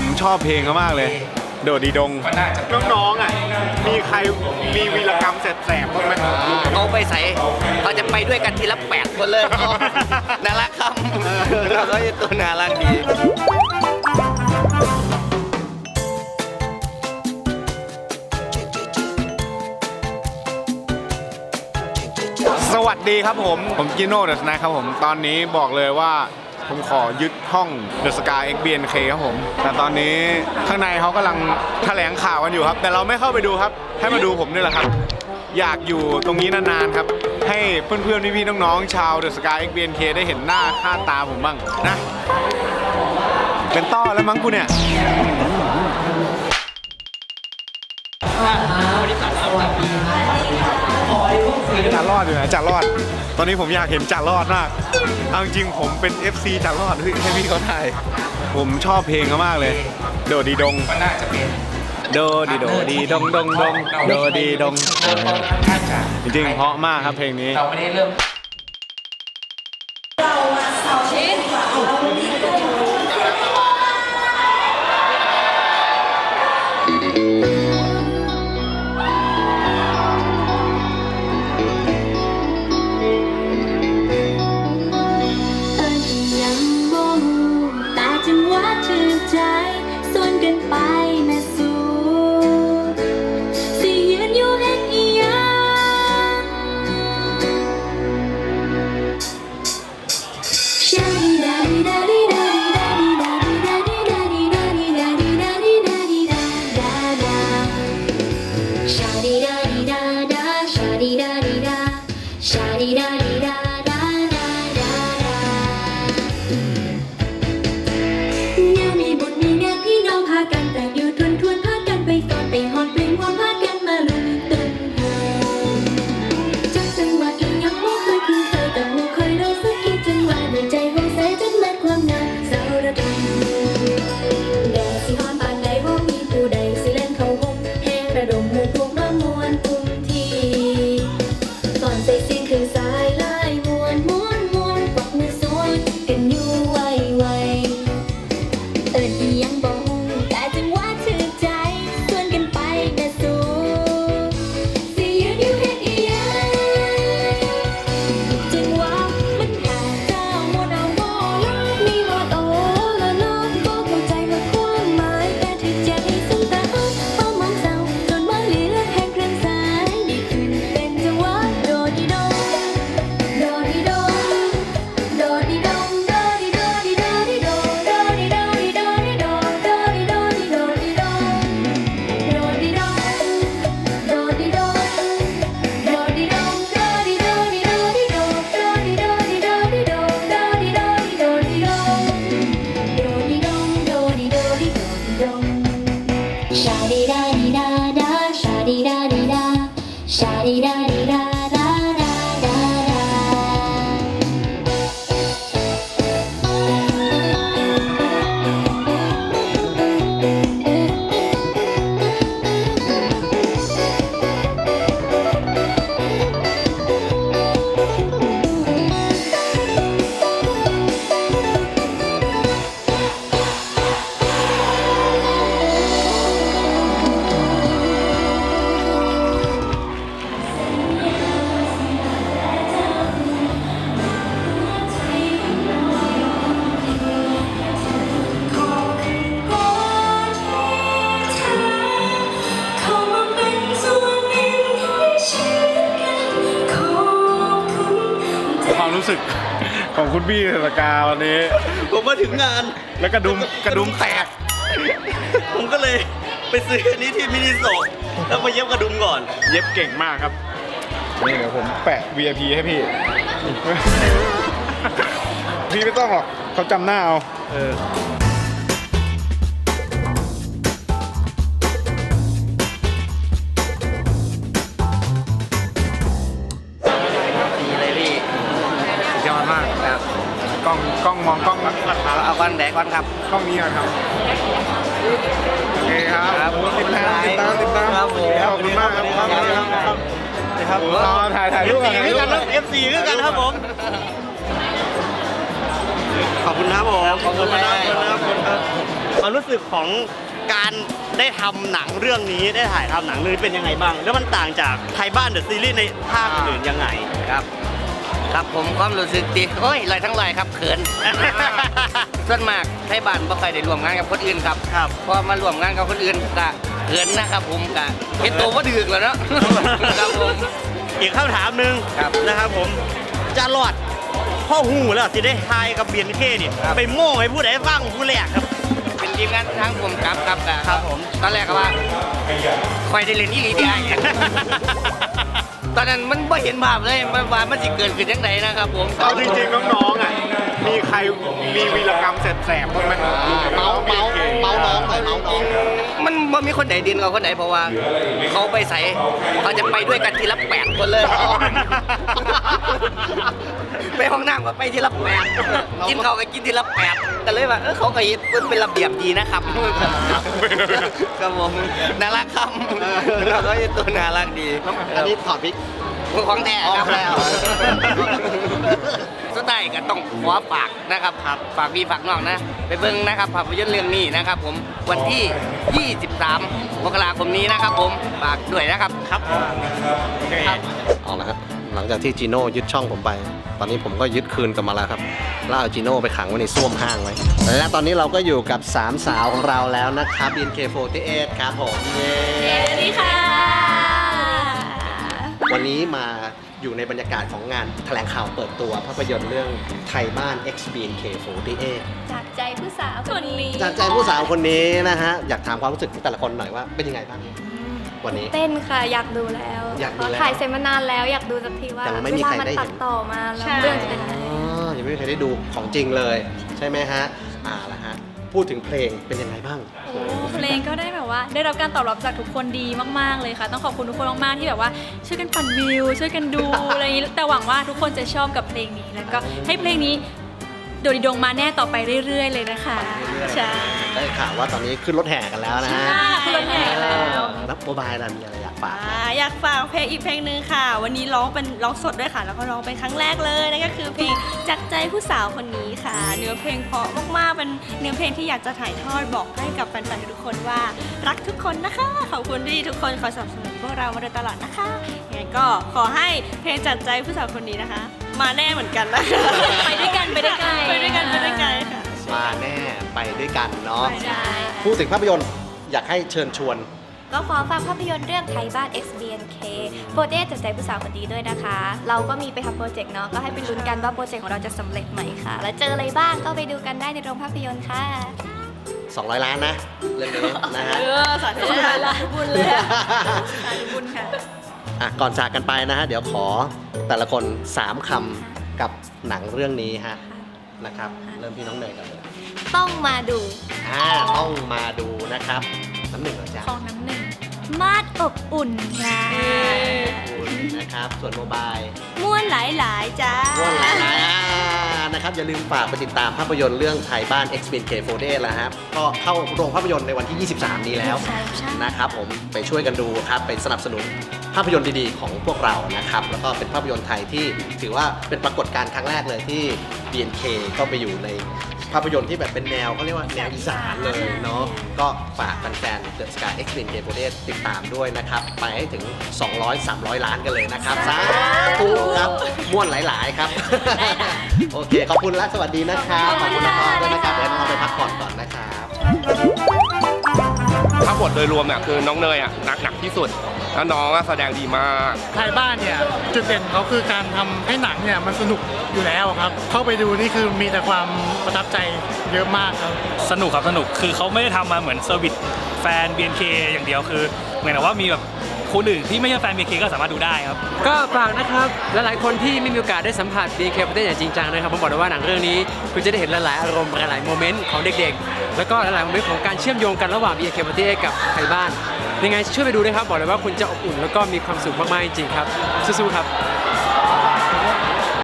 ผมชอบเพลงเขามากเลย โดดดีดง น้องๆอะ มีใครมีวีรกรรมแสบๆบ้างไหมเขาไปใส่เขาจะไปด้วยกันทีละแปดคนเลยเอาน่ารักครับเราก็จะตัวน่ารักดีสวัสดีครับผม ผมกิโน่เดอะสแน็คครับผม ตอนนี้บอกเลยว่า ผมขอยึดห้องเดอะสกาเอ็กบีเอ็นเคครับผม แต่ตอนนี้ข้างในเขากำลังแถลงข่าวกันอยู่ครับ แต่เราไม่เข้าไปดูครับ ให้มาดูผมนี่แหละครับ อยากอยู่ตรงนี้นานๆครับ ให้เพื่อนๆ พี่ๆ น้องๆ ชาวเดอะสกาเอ็กบีเอ็นเคได้เห็นหน้าค่าตาผมบ้างนะ เป็นต้อแล้วมั้งกูเนี่ย จ่ารอดอยู่นะจ่ารอด ตอนนี้ผมอยากเห็นจ่ารอดมากเอาจริงๆผมเป็น FC จ่ารอดเฮ้ยให้พี่เขาถ่ายผมชอบเพลงเขามากเลย โดดีดงน่าจะเป็นโดดีโดดีดงดงดงโดดีดงน่าจะจริงๆเพราะมากครับเพลงนี้ เราไม่ได้เริ่ม ขึ้นไป Sha-di-da-di. ของคุณพี่เทศกาวันนี้ ผมมาถึงงาน แล้วกระดุมกระดุมแตก ผมก็เลยไปซื้ออันนี้ที่มินิโซะแล้วมาเย็บกระดุมก่อน เย็บเก่งมากครับ นี่เดี๋ยวผมแปะ VIP ให้พี่ พี่ไม่ต้องหรอกเขาจำหน้าเอา เออ แดกก้อนครับกล้องนี้ก่อนครับ โอเคครับครับติดตามติดตามติดตามครับผมขอบคุณมากครับครับครับครับครับรอถ่ายถ่ายรูปกัน FC ถ่ายคือรูปกันกัคนรับ FC คือกันครับผม ขอบคุณครับผม ขอบคุณนะครับขอบคุณครับขอบคุณครับความรู้สึกของการได้ทำหนังเรื่องนี้ได้ถ่ายทำหนังเรื่องนี้เป็นยังไงบ้าง แล้วมันต่างจากไทยบ้านเดอะซีรีส์ในภาคอื่นยังไงครับ ครับผมความรู้สึกดีโอ้ยลอยทั้งลอยครับเขิน ส่วนมากไทยบ้านบ่ค่อยได้ร่วมงานกับคนอื่นครับครับพอมาร่วมงานกับคนอื่นก็เขินนะครับผมก็เห็นตัวว่าดึกแล้วเนาะ ครับผม อีกคำถามหนึ่งครับ นะครับผม จะรอดพ่อหูแล้วสิได้ทายกับเบียนเคนี่ไปโม่ให้ผู้ใดฟังผู้แรกครับ เป็นทีมงานทางผมครับครับก็ครับผม ตอนแรกก็ว่าคอยได้เล่นอีหลีเดีย ตอนนั้นมันไม่เห็นภาพเลยมันว่ามันจะเกิดขึ้นยังไงนะครับผมเอาจริงๆน้องๆอะมีใครมีวีรกรรมแสบๆบ้างไหมเมาเมาเมาน้องหน่อยเมาน้อง มันไม่มีคนไหนดินกับคนไหนเพราะว่า เขาไปใส่เขาจะไปด้วยกันทีละแปดคนเลยไปห้องน้ำก็ไปทีละแปดกินเขาวก็กินทีละแปดแต่เลยว่าเออเขาก็ยึดเป็นระเบียบดีนะครับครับผมน่ารักครับเราก็ยึดตัวน่ารักดีอันนี้ถอดพริกของแท้ครับของแท้เหรอสุดท้าย ก็ต้องขอฝากนะครับฝากพี่ฝากน้องนะ ไปเบิ่งนะครับภาพยนตร์เรื่องนี้นะครับ ผมวันที่ 23มกราคมนี้นะครับ ผมฝากด้วยนะครับครับครับเอาละครับหลังจากที่จีโน่ยึดช่องผมไป ตอนนี้ผมก็ยึดคืนกลับมาแล้วครับแล้วเอาจีโน่ไปขังไว้ในส้วมห้างไว้ และตอนนี้เราก็อยู่กับสามสาวของเราแล้วนะครับ BNK48 ครับผมเย้สวัสดีค่ะ วันนี้มา อยู่ในบรรยากาศของงานแถลงข่าวเปิดตัวภาพยนตร์เรื่องไทยบ้าน X BNK48 จากใจผู้สาวคนนี้จากใจผู้สาวคนนี้นะฮะ อยากถามความรู้สึกของแต่ละคนหน่อยว่าเป็นยังไงบ้างวันนี้ เต้นค่ะอยากดูแล้วอยากดูแล้วเพระถ่ายเสร็จมานานแล้วอยากดูสักทีว่าแต่มันไม่มีเวลาใครมันได้เห็นตัดต่อมาแล้วเรื่องจะเป็นยังไงอ๋อยังไม่มีใครได้ดูของจริงเลย ใช่ไหมฮะอ่าละฮะ พูดถึงเพลงเป็นยังไงบ้างโอ้เพลงก็ได้แบบว่า ได้รับการตอบรับจากทุกคนดีมาก ๆ เลยค่ะ ต้องขอบคุณทุกคนมาก ๆ ที่แบบว่าช่วยกันปั่นวิว ช่วยกันดูอะไรอย่างนี้แต่หวังว่าทุกคนจะชอบกับเพลงนี้แล้วก็ให้เพลงนี้โดดดิดงมาแน่ต่อไปเรื่อย ๆ เลยนะคะใช่ได้ข่าวว่าตอนนี้ขึ้นรถแห่กันแล้วนะฮะขึ้นรถแห่แล้วแล้วโมบายล่ะมีอะไรอยาก ฝากอ่าอยากฝากเพลงอีกเพลงหนึ่งค่ะ วันนี้ร้องเป็นร้องสดด้วยค่ะ แล้วก็ร้องเป็นครั้งแรกเลยนั่นก็คือเพลงจากใจผู้สาวคนนี้ค่ะ เนื้อเพลงเพราะมากๆเป็นเนื้อเพลงที่อยากจะถ่ายทอดบอกให้กับแฟนๆทุกคนว่ารักทุกคนนะคะ ขอบคุณที่ทุกคนคอยสนับสนุนพวกเรามาโดยตลอดนะคะยังไงก็ขอให้เพลงจากใจผู้สาวคนนี้นะคะ มาแน่เหมือนกันนะคะไปด้วยกันไปได้ไกลไปด้วยกันไปด้วยกันค่ะ มาแน่ไปด้วยกันเนาะใช่ พูดถึงภาพยนตร์อยากให้เชิญชวน ก็ขอฝากภาพยนตร์เรื่องไทยบ้าน XBNK โปรเจกต์จากใจผู้สาวคนนี้ด้วยนะคะ เราก็มีไปทำโปรเจกต์เนาะก็ให้ไปลุ้นกันว่าโปรเจกต์ของเราจะสำเร็จไหมค่ะ แล้วเจออะไรบ้างก็ไปดูกันได้ในโรงภาพยนตร์ค่ะ 200 ล้านนะ เรื่องนี้นะฮะ เออสาธุค่ะบุญเลยอะสาธุบุญค่ะ อะก่อนจากกันไปนะฮะ เดี๋ยวขอแต่ละคน 3 คำกับหนังเรื่องนี้ฮะ นะครับ เริ่มที่น้องเนยก่อนเลยต้องมาดู อ่าต้องมาดูนะครับ น้ำหนึ่งเหรอจ๊ะ ของน้ำหนึ่ง มาดอบอุ่นค่ะคุณนะครับ ส่วนโมบายม่วนหลาย ๆ จ้าว่วนหลายๆอ่านะครับ อย่าลืมฝากไปติดตามภาพยนตร์เรื่องไทยบ้าน X Men K4 Day แล้วครับก็เข้าโรงภาพยนตร์ในวันที่ 23 นี้แล้วนะครับผมไปช่วยกันดูครับไปสนับสนุนภาพยนตร์ดีๆ ของพวกเรานะครับ แล้วก็เป็นภาพยนตร์ไทยที่ถือว่าเป็นปรากฏการณ์ครั้งแรกเลยที่ BNK ก็ไปอยู่ใน ภาพยนตร์ที่แบบเป็นแนวเขาเรียกว่าแนวอีสานเลยเนาะก็ฝากแฟนๆ The Sky X Men K4 Day ติดตามด้วยนะครับ ไปให้ถึง 200-300 ล้านกันเลยนะครับสาธุครับม่วนหลาย ๆ ครับ โอเค ขอบคุณและสวัสดีนะครับ ขอบคุณน้องๆด้วยนะครับ เดี๋ยวน้องๆไปพักผ่อนก่อนนะครับ ถ้าบทโดยรวมเนี่ยคือน้องเนยอะหนักหนักที่สุดแล้วน้องก็แสดงดีมากไทยบ้านเนี่ยจุดเด่นเขาคือการทำให้หนังเนี่ยมันสนุกอยู่แล้วครับ เข้าไปดูนี่คือมีแต่ความประทับใจเยอะมากครับ สนุกครับสนุกคือเขาไม่ได้ทำมาเหมือนเซอร์วิสแฟน BNK อย่างเดียวคือ เหมือนกับว่ามีแบบ คนอื่นที่ไม่ใช่แฟน BNK ก็สามารถดูได้ครับ ก็ฝากนะครับหลายๆคนที่ไม่มีโอกาสได้สัมผัส BK ประเทศอย่างจริงจังนะครับผมบอกเลยว่าหนังเรื่องนี้คุณจะได้เห็นหลายๆอารมณ์หลายๆโมเมนต์ของเด็กๆ แล้วก็หลายๆโมเมนต์ของการเชื่อมโยงกันระหว่าง BK ประเทศกับไทยบ้านยังไงช่วยไปดูนะครับบอกเลยว่าคุณจะอบอุ่นแล้วก็มีความสุขมากๆจริงๆครับสู้ๆครับ